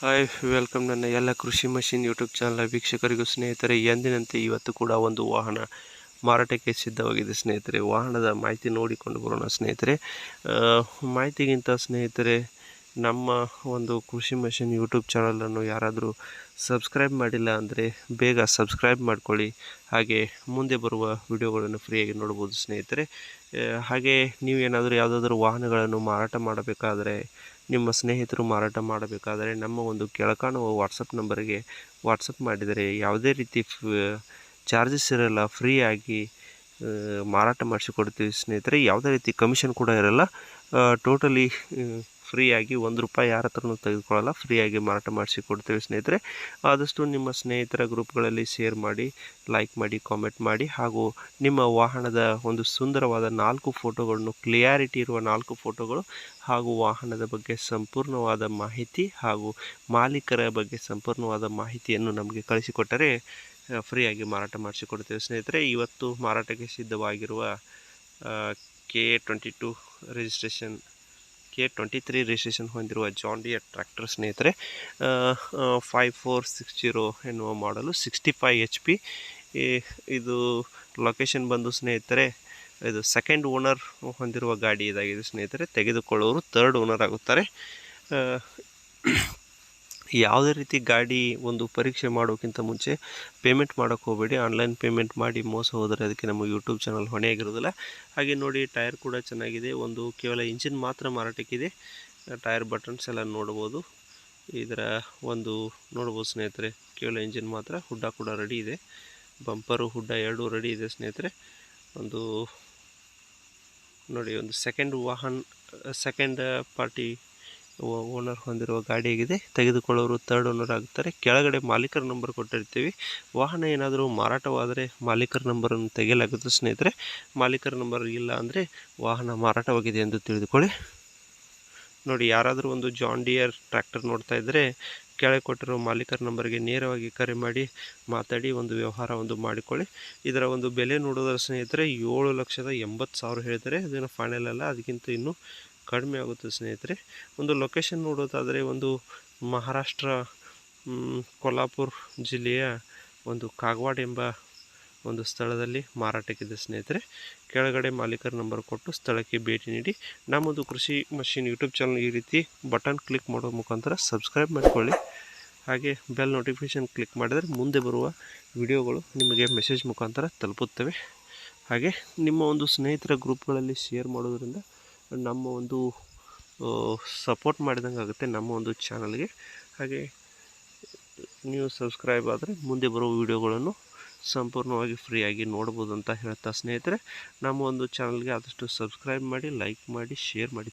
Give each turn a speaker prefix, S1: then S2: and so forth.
S1: Hi welcome ನನ್ನ ಎಲ್ಲ ಕೃಷಿ ಮಷಿನ್ ಯೂಟ್ಯೂಬ್ ಚಾನಲ್ ವೀಕ್ಷಕರಿಗೂ ಸ್ನೇಹಿತರೆ, ಎಂದಿನಂತೆ ಇವತ್ತು ಕೂಡ ಒಂದು ವಾಹನ ಮಾರಾಟಕ್ಕೆ ಸಿದ್ಧವಾಗಿದೆ ಸ್ನೇಹಿತರೆ. ವಾಹನದ ಮಾಹಿತಿ ನೋಡಿಕೊಂಡು ಬರೋಣ ಸ್ನೇಹಿತರೆ. ಮಾಹಿತಿಗಿಂತ ಸ್ನೇಹಿತರೆ, ನಮ್ಮ ಒಂದು ಕೃಷಿ ಮಷಿನ್ ಯೂಟ್ಯೂಬ್ ಚಾನಲನ್ನು ಯಾರಾದರೂ ಸಬ್ಸ್ಕ್ರೈಬ್ ಮಾಡಿಲ್ಲ ಅಂದರೆ ಬೇಗ ಸಬ್ಸ್ಕ್ರೈಬ್ ಮಾಡ್ಕೊಳ್ಳಿ. ಹಾಗೆ ಮುಂದೆ ಬರುವ ವಿಡಿಯೋಗಳನ್ನು ಫ್ರೀಯಾಗಿ ನೋಡ್ಬೋದು ಸ್ನೇಹಿತರೆ. ಹಾಗೆ ನೀವು ಏನಾದರೂ ಯಾವುದಾದ್ರೂ ವಾಹನಗಳನ್ನು ಮಾರಾಟ ಮಾಡಬೇಕಾದರೆ ನಿಮ್ಮ ಸ್ನೇಹಿತರು ಮಾರಾಟ ಮಾಡಬೇಕಾದರೆ ನಮ್ಮ ಒಂದು ಕೆಳಕಾಣುವ ವಾಟ್ಸಪ್ ನಂಬರಿಗೆ ವಾಟ್ಸಪ್ ಮಾಡಿದರೆ ಯಾವುದೇ ರೀತಿ ಚಾರ್ಜಸ್ ಇರಲ್ಲ ಫ್ರೀಯಾಗಿ ಮಾರಾಟ ಮಾಡಿಸಿಕೊಡ್ತೀವಿ ಸ್ನೇಹಿತರೆ. ಯಾವುದೇ ರೀತಿ ಕಮಿಷನ್ ಕೂಡ ಇರಲ್ಲ. ಟೋಟಲಿ ಫ್ರೀಯಾಗಿ ಒಂದು ರೂಪಾಯಿ ಯಾರ ಹತ್ರನೂ ತೆಗೆದುಕೊಳ್ಳಲ್ಲ, ಫ್ರೀಯಾಗಿ ಮಾರಾಟ ಮಾಡಿಸಿ ಕೊಡ್ತೇವೆ ಸ್ನೇಹಿತರೆ. ಆದಷ್ಟು ನಿಮ್ಮ ಸ್ನೇಹಿತರ ಗ್ರೂಪ್ಗಳಲ್ಲಿ ಶೇರ್ ಮಾಡಿ, ಲೈಕ್ ಮಾಡಿ, ಕಾಮೆಂಟ್ ಮಾಡಿ ಹಾಗೂ ನಿಮ್ಮ ವಾಹನದ ಒಂದು ಸುಂದರವಾದ ನಾಲ್ಕು ಫೋಟೋಗಳನ್ನು, ಕ್ಲಿಯಾರಿಟಿ ಇರುವ ನಾಲ್ಕು ಫೋಟೋಗಳು ಹಾಗೂ ವಾಹನದ ಬಗ್ಗೆ ಸಂಪೂರ್ಣವಾದ ಮಾಹಿತಿ ಹಾಗೂ ಮಾಲೀಕರ ಬಗ್ಗೆ ಸಂಪೂರ್ಣವಾದ ಮಾಹಿತಿಯನ್ನು ನಮಗೆ ಕಳಿಸಿಕೊಟ್ಟರೆ ಫ್ರೀಯಾಗಿ ಮಾರಾಟ ಮಾಡಿಸಿಕೊಡ್ತೇವೆ ಸ್ನೇಹಿತರೆ. ಇವತ್ತು ಮಾರಾಟಕ್ಕೆ ಸಿದ್ಧವಾಗಿರುವ K twenty two registration K twenty three registration ಹೊಂದಿರುವ ಜಾನ್ ಡಿಯರ್ ಟ್ರ್ಯಾಕ್ಟರ್ ಸ್ನೇಹಿತರೆ ಫೈವ್ ಫೋರ್ ಸಿಕ್ಸ್ ಜೀರೋ ಎನ್ನುವ ಮಾಡಲು ಸಿಕ್ಸ್ಟಿ ಫೈವ್ ಎಚ್ ಪಿ ಇದು ಲೊಕೇಶನ್ ಬಂದು ಸ್ನೇಹಿತರೆ, ಇದು ಸೆಕೆಂಡ್ ಓನರ್ ಹೊಂದಿರುವ ಗಾಡಿ ಇದಾಗಿದೆ ಸ್ನೇಹಿತರೆ, ತೆಗೆದುಕೊಳ್ಳೋರು ತರ್ಡ್ ಓನರ್ ಆಗುತ್ತಾರೆ. ಯಾವುದೇ ರೀತಿ ಗಾಡಿ ಒಂದು ಪರೀಕ್ಷೆ ಮಾಡೋಕ್ಕಿಂತ ಮುಂಚೆ ಪೇಮೆಂಟ್ ಮಾಡೋಕ್ಕೆ ಹೋಗಬೇಡಿ. ಆನ್ಲೈನ್ ಪೇಮೆಂಟ್ ಮಾಡಿ ಮೋಸ ಹೋದರೆ ಅದಕ್ಕೆ ನಮ್ಮ ಯೂಟ್ಯೂಬ್ ಚಾನಲ್ ಹೊಣೆಯಾಗಿರೋದಿಲ್ಲ ಹಾಗೆ ನೋಡಿ ಟೈರ್ ಕೂಡ ಚೆನ್ನಾಗಿದೆ. ಒಂದು ಕೇವಲ ಇಂಜಿನ್ ಮಾತ್ರ ಮಾರಾಟಕ್ಕಿದೆ. ಟೈರ್ ಬಟನ್ಸ್ ಎಲ್ಲ ನೋಡ್ಬೋದು. ಇದರ ಒಂದು ನೋಡ್ಬೋದು ಸ್ನೇಹಿತರೆ, ಕೇವಲ ಇಂಜಿನ್ ಮಾತ್ರ. ಹುಡ್ಡ ಕೂಡ ರೆಡಿ ಇದೆ. ಬಂಪರು ಹುಡ್ಡ ಎರಡೂ ರೆಡಿ ಇದೆ ಸ್ನೇಹಿತರೆ. ಒಂದು ನೋಡಿ, ಒಂದು ಸೆಕೆಂಡ್ ವಾಹನ್ ಸೆಕೆಂಡ್ ಪಾರ್ಟಿ ಓನರ್ ಹೊಂದಿರುವ ಗಾಡಿಯಾಗಿದೆ ತೆಗೆದುಕೊಳ್ಳೋರು ತರ್ಡ್ ಓನರ್ ಆಗುತ್ತಾರೆ ಕೆಳಗಡೆ ಮಾಲೀಕರ ನಂಬರ್ ಕೊಟ್ಟಿರ್ತೀವಿ. ವಾಹನ ಏನಾದರೂ ಮಾರಾಟವಾದರೆ ಮಾಲೀಕರ ನಂಬರನ್ನು ತೆಗೆಯಲಾಗುತ್ತೆ. ಸ್ನೇಹಿತರೆ, ಮಾಲೀಕರ ನಂಬರ್ ಇಲ್ಲ ಅಂದರೆ ವಾಹನ ಮಾರಾಟವಾಗಿದೆ ಎಂದು ತಿಳಿದುಕೊಳ್ಳಿ. ನೋಡಿ, ಯಾರಾದರೂ ಒಂದು ಜಾನ್ ಡಿಯರ್ ಟ್ರ್ಯಾಕ್ಟರ್ ನೋಡ್ತಾ ಇದ್ದರೆ ಕೆಳಗೆ ಕೊಟ್ಟಿರೋ ಮಾಲೀಕರ ನಂಬರ್ಗೆ ನೇರವಾಗಿ ಕರೆ ಮಾಡಿ, ಮಾತಾಡಿ, ಒಂದು ವ್ಯವಹಾರ ಒಂದು ಮಾಡಿಕೊಳ್ಳಿ. ಇದರ ಒಂದು ಬೆಲೆ ನೋಡೋದ್ರ ಸ್ನೇಹಿತರೆ, ಏಳು ಲಕ್ಷದ ಎಂಬತ್ತು ಸಾವಿರ ಹೇಳಿದರೆ ಇದನ್ನು ಫೈನಲ್ ಅಲ್ಲ, ಅದಕ್ಕಿಂತ ಇನ್ನೂ ಕಡಿಮೆ ಆಗುತ್ತೆ ಸ್ನೇಹಿತರೆ. ಒಂದು ಲೊಕೇಶನ್ ನೋಡೋದಾದರೆ ಒಂದು ಮಹಾರಾಷ್ಟ್ರ ಕೊಲ್ಹಾಪುರ್ ಜಿಲ್ಲೆಯ ಒಂದು ಕಾಗವಾಡ ಎಂಬ ಒಂದು ಸ್ಥಳದಲ್ಲಿ ಮಾರಾಟಕ್ಕಿದೆ ಸ್ನೇಹಿತರೆ. ಕೆಳಗಡೆ ಮಾಲೀಕರ ನಂಬರ್ ಕೊಟ್ಟು ಸ್ಥಳಕ್ಕೆ ಭೇಟಿ ನೀಡಿ. ನಮ್ಮದು ಕೃಷಿ ಮಷಿನ್ ಯೂಟ್ಯೂಬ್ ಚಾನಲ್ ಈ ರೀತಿ ಬಟನ್ ಕ್ಲಿಕ್ ಮಾಡೋ ಮುಖಾಂತರ ಸಬ್ಸ್ಕ್ರೈಬ್ ಮಾಡಿಕೊಳ್ಳಿ. ಹಾಗೆ ಬೆಲ್ ನೋಟಿಫಿಕೇಷನ್ ಕ್ಲಿಕ್ ಮಾಡಿದರೆ ಮುಂದೆ ಬರುವ ವಿಡಿಯೋಗಳು ನಿಮಗೆ ಮೆಸೇಜ್ ಮುಖಾಂತರ ತಲುಪುತ್ತವೆ. ಹಾಗೆ ನಿಮ್ಮ ಒಂದು ಸ್ನೇಹಿತರ ಗ್ರೂಪ್ಗಳಲ್ಲಿ ಶೇರ್ ಮಾಡೋದ್ರಿಂದ ನಮ್ಮ ಒಂದು ಸಪೋರ್ಟ್ ಮಾಡಿದಂಗೆ ಆಗುತ್ತೆ ನಮ್ಮ ಒಂದು ಚಾನಲ್ಗೆ ಹಾಗೆ, ನೀವು ಸಬ್ಸ್ಕ್ರೈಬ್ ಆದರೆ ಮುಂದೆ ಬರೋ ವಿಡಿಯೋಗಳನ್ನು ಸಂಪೂರ್ಣವಾಗಿ ಫ್ರೀಯಾಗಿ ನೋಡ್ಬೋದು ಅಂತ ಹೇಳ್ತಾ ಸ್ನೇಹಿತರೆ. ನಮ್ಮ ಒಂದು ಚಾನಲ್ಗೆ ಆದಷ್ಟು ಸಬ್ಸ್ಕ್ರೈಬ್ ಮಾಡಿ ಲೈಕ್ ಮಾಡಿ ಶೇರ್ ಮಾಡಿ.